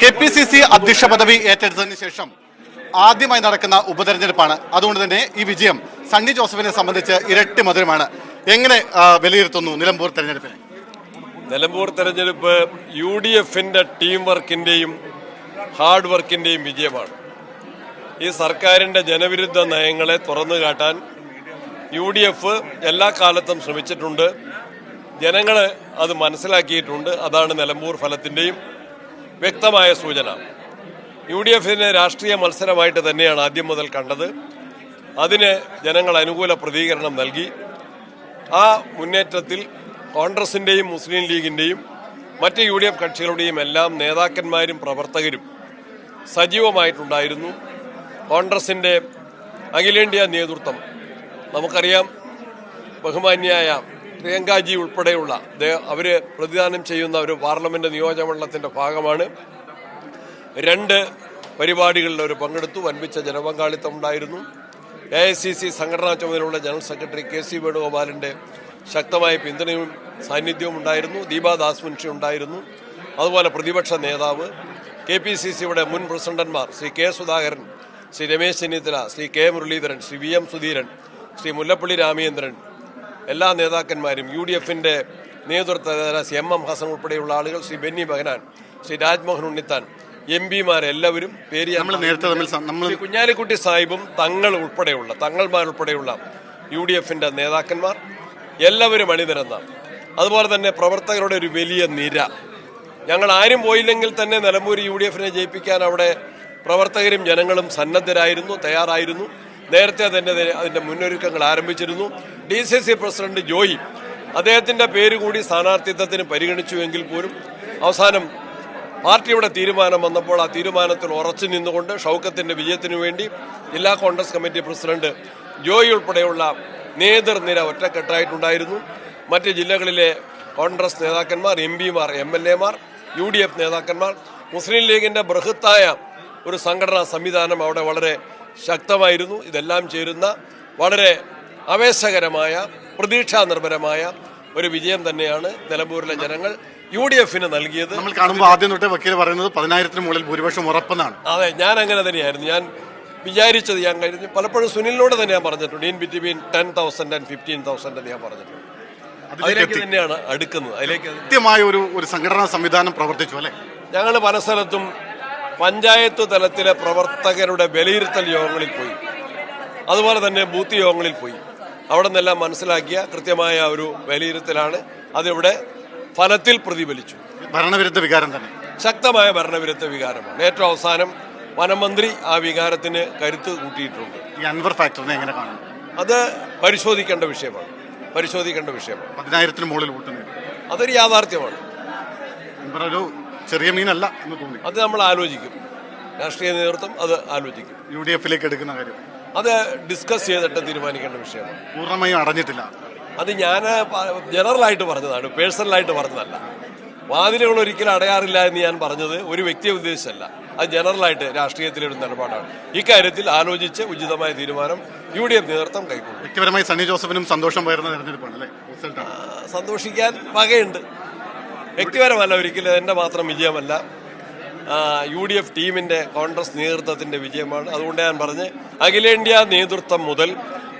K P C C അധ്യക്ഷ പദവി ഏറ്റെടുത്തതിന് ശേഷം ആദ്യമായി നടക്കുന്ന ഉപതെരഞ്ഞെടുപ്പാണ്. അതുകൊണ്ട് തന്നെ ഈ വിജയം സണ്ണി ജോസഫിനെ സംബന്ധിച്ച് ഇരട്ടി മധുരമാണ്. എങ്ങനെ വിലയിരുത്തുന്നു നിലമ്പൂർ തെരഞ്ഞെടുപ്പിനെ? നിലമ്പൂർ തെരഞ്ഞെടുപ്പ് യു ഡി എഫിന്റെ ടീം വർക്കിന്റെയും ഹാർഡ് വർക്കിന്റെയും വിജയമാണ്. ഈ സർക്കാരിന്റെ ജനവിരുദ്ധ നയങ്ങളെ തുറന്നു കാട്ടാൻ യു ഡി എഫ് എല്ലാ കാലത്തും ശ്രമിച്ചിട്ടുണ്ട്. ജനങ്ങൾ അത് മനസ്സിലാക്കിയിട്ടുണ്ട്. അതാണ് നിലമ്പൂർ ഫലത്തിന്റെയും വ്യക്തമായ സൂചന. യു ഡി എഫിനെ രാഷ്ട്രീയ മത്സരമായിട്ട് തന്നെയാണ് ആദ്യം മുതൽ കണ്ടത്. അതിന് ജനങ്ങൾ അനുകൂല പ്രതികരണം നൽകി. ആ മുന്നേറ്റത്തിൽ കോൺഗ്രസിന്റെയും മുസ്ലിം ലീഗിന്റെയും മറ്റ് യു ഡി എഫ് കക്ഷികളുടെയും എല്ലാം നേതാക്കന്മാരും പ്രവർത്തകരും സജീവമായിട്ടുണ്ടായിരുന്നു. കോൺഗ്രസിന്റെ അഖിലേന്ത്യാ നേതൃത്വം നമുക്കറിയാം ബഹുമാന്യായ പ്രിയങ്കാജി ഉൾപ്പെടെയുള്ള അവർ പ്രതിദാനം ചെയ്യുന്ന ഒരു പാർലമെന്റ് നിയോജകമണ്ഡലത്തിന്റെ ഭാഗമാണ്. രണ്ട് പരിപാടികളിൽ അവർ പങ്കെടുത്തു. വൻപിച്ച ജനപങ്കാളിത്തം ഉണ്ടായിരുന്നു. എ ഐ സി സി സംഘടനാ ചുമതലയുള്ള ജനറൽ സെക്രട്ടറി കെ സി വേണുഗോപാലിന്റെ ശക്തമായ പിന്തുണയും സാന്നിധ്യവും ഉണ്ടായിരുന്നു. ദീപാദാസ് മുൻഷി ഉണ്ടായിരുന്നു. അതുപോലെ പ്രതിപക്ഷ നേതാവ് കെ പി സി സിയുടെ മുൻ പ്രസിഡന്റ്മാർ Shri K Sudhakaran Shri Ramesh Chennithala Shri K Muraleedharan Shri V M Sudheeran Shri Mullappally Ramachandran എല്ലാ നേതാക്കന്മാരും യു ഡി എഫിന്റെ നേതൃത്വ സി എം എം ഹസൻ ഉൾപ്പെടെയുള്ള ആളുകൾ ശ്രീ ബെന്നി ബഹനാൻ ശ്രീ രാജ്മോഹൻ ഉണ്ണിത്താൻ എം പിമാരെല്ലാവരും പേര് നമ്മൾ നേരത്തെ തമ്മിൽ നമ്മൾ കുഞ്ഞാലിക്കുട്ടി സാഹിബും തങ്ങൾ ഉൾപ്പെടെയുള്ള തങ്ങൾമാരുൾപ്പെടെയുള്ള യു ഡി എഫിന്റെ നേതാക്കന്മാർ എല്ലാവരും അണിനിരന്ന അതുപോലെ തന്നെ പ്രവർത്തകരുടെ ഒരു വലിയ നിര. ഞങ്ങൾ ആരും പോയില്ലെങ്കിൽ തന്നെ നിലമ്പൂർ യു ഡി എഫിനെ ജയിപ്പിക്കാൻ അവിടെ പ്രവർത്തകരും ജനങ്ങളും സന്നദ്ധരായിരുന്നു തയ്യാറായിരുന്നു. നേരത്തെ തന്നെ അതിന്റെ മുന്നൊരുക്കങ്ങൾ ആരംഭിച്ചിരുന്നു. D C C president Joy അദ്ദേഹത്തിന്റെ പേര് കൂടി സ്ഥാനാർത്ഥിത്വത്തിന് പരിഗണിച്ചുവെങ്കിൽ പോലും അവസാനം പാർട്ടിയുടെ തീരുമാനം വന്നപ്പോൾ ആ തീരുമാനത്തിൽ ഉറച്ചു നിന്നുകൊണ്ട് ഷൗക്കത്തിന്റെ വിജയത്തിനു വേണ്ടി ജില്ലാ കോൺഗ്രസ് കമ്മിറ്റി പ്രസിഡന്റ് ജോയി ഉൾപ്പെടെയുള്ള നേതൃനിര ഒറ്റക്കെട്ടായിട്ടുണ്ടായിരുന്നു. മറ്റ് ജില്ലകളിലെ കോൺഗ്രസ് നേതാക്കന്മാർ എം പിമാർ എം എൽ എമാർ യു ഡി എഫ് നേതാക്കന്മാർ മുസ്ലിം ലീഗിന്റെ ബൃഹത്തായ ഒരു സംഘടനാ സംവിധാനം അവിടെ ശക്തമായിരുന്നു. ഇതെല്ലാം ചേരുന്ന വളരെ ആവേശകരമായ പ്രതീക്ഷാ നിർഭരമായ ഒരു വിജയം തന്നെയാണ് നിലമ്പൂരിലെ ജനങ്ങൾ യു ഡി എഫിന് നൽകിയത്. നമ്മൾ കാണുമ്പോൾ ആദ്യം തൊട്ടേ വക്കീൽ പറയുന്നത് പതിനായിരത്തിന് മുകളിൽ ഭൂരിപക്ഷം ഉറപ്പെന്നാണ്. അതെ ഞാൻ അങ്ങനെ തന്നെയായിരുന്നു. ഞാൻ വിചാരിച്ചത് ഞാൻ കഴിഞ്ഞു പലപ്പോഴും സുനിലിനോട് തന്നെ ഞാൻ പറഞ്ഞിട്ടുണ്ട്. In between ten thousand and fifteen thousand എന്ന് ഞാൻ പറഞ്ഞിട്ടുണ്ട്. അതിലേക്ക് തന്നെയാണ് അടുക്കുന്നത്. അതിലേക്ക് അത് കൃത്യമായ ഒരു ഒരു സംഘടനാ സംവിധാനം പ്രവർത്തിച്ചു അല്ലേ? ഞങ്ങൾ പല സ്ഥലത്തും പഞ്ചായത്ത് തലത്തിലെ പ്രവർത്തകരുടെ വിലയിരുത്തൽ യോഗങ്ങളിൽ പോയി. അതുപോലെ തന്നെ ബൂത്ത് യോഗങ്ങളിൽ പോയി. അവിടെ നിന്നെല്ലാം മനസ്സിലാക്കിയ കൃത്യമായ ഒരു വിലയിരുത്തലാണ് അതിവിടെ ഫലത്തിൽ പ്രതിഫലിച്ചു. ഭരണവിരുദ്ധ വികാരം തന്നെ. ശക്തമായ ഭരണവിരുദ്ധ വികാരമാണ്. ഏറ്റവും അവസാനം വനമന്ത്രി ആ വികാരത്തിന് കരുത്ത് കൂട്ടിയിട്ടുണ്ട്. ഈ അൻവർ ഫാക്ടറിനെ എങ്ങനെ കാണും? അത് പരിശോധിക്കേണ്ട വിഷയമാണ്. പരിശോധിക്കേണ്ട വിഷയമാണ്. പതിനായിരത്തിന് മുകളിൽ വോട്ട് നേടി. അതൊരു യാഥാർത്ഥ്യമാണ്. ഒരു ചെറിയ മീനല്ല എന്ന് തോന്നി. അത് നമ്മൾ ആലോചിക്കും. രാഷ്ട്രീയ നേതൃത്വം അത് ആലോചിക്കും. യു ഡി എഫിലേക്ക് എടുക്കുന്ന കാര്യം. അത് ഡിസ്കസ് ചെയ്തിട്ട് തീരുമാനിക്കേണ്ട വിഷയമാണ്. പൂർണമായും അടഞ്ഞിട്ടില്ല. അത് ഞാൻ ജനറലായിട്ട് പറഞ്ഞതാണ് പേഴ്സണലായിട്ട് പറഞ്ഞതല്ല. വാതിലുകൾ ഒരിക്കലും അടയാറില്ല എന്ന് ഞാൻ പറഞ്ഞത് ഒരു വ്യക്തിയെ ഉദ്ദേശിച്ചല്ല. അത് ജനറലായിട്ട് രാഷ്ട്രീയത്തിലെ ഒരു നിലപാടാണ്. ഇക്കാര്യത്തിൽ ആലോചിച്ച് ഉചിതമായ തീരുമാനം യു ഡി എഫ് നേതൃത്വം കൈക്കൊള്ളും വ്യക്തിപരമായി സണ്ണി ജോസഫിനും സന്തോഷം പകരുന്ന തെരഞ്ഞെടുപ്പാണ് അല്ലേ? സന്തോഷിക്കാൻ വകയുണ്ട്. വ്യക്തിപരമല്ല ഒരിക്കലും എന്റെ മാത്രം വിജയമല്ല. യു ഡി എഫ് ടീമിന്റെ കോൺഗ്രസ് നേതൃത്വത്തിന്റെ വിജയമാണ്. അതുകൊണ്ട് ഞാൻ പറഞ്ഞ് അഖിലേന്ത്യാ നേതൃത്വം മുതൽ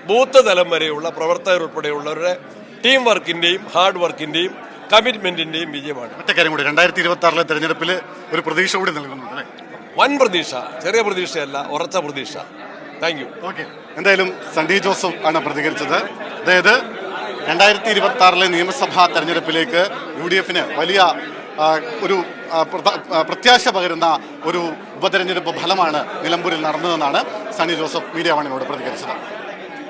ബൂത്ത് തലം വരെയുള്ള പ്രവർത്തകർ ഉൾപ്പെടെയുള്ളവരുടെ ടീം വർക്കിന്റെയും ഹാർഡ് വർക്കിന്റെയും കമ്മിറ്റ്മെന്റിന്റെയും വിജയമാണ്. മറ്റേ കാര്യം കൂടി രണ്ടായിരത്തി ഇരുപത്തി ആറിലെ തെരഞ്ഞെടുപ്പിൽ ഒരു പ്രതീക്ഷ കൂടി നൽകുന്നുണ്ട് അല്ലേ? വൻ പ്രതീക്ഷ ചെറിയ പ്രതീക്ഷയല്ല ഉറച്ച പ്രതീക്ഷ. താങ്ക് യു ഓക്കെ എന്തായാലും സന്ദീപ് ജോസഫ് ആണ് പ്രതികരിച്ചത്. അതായത് രണ്ടായിരത്തി ഇരുപത്തി ആറിലെ നിയമസഭാ തെരഞ്ഞെടുപ്പിലേക്ക് യു ഡി എഫിന് വലിയ ഒരു പ്രത്യാശ പകരുന്ന ഒരു ഉപതെരഞ്ഞെടുപ്പ് ഫലമാണ് നിലമ്പൂരിൽ നടന്നതെന്നാണ് സണ്ണി ജോസഫ് മീഡിയ വാണിനോട് പ്രതികരിച്ചത്.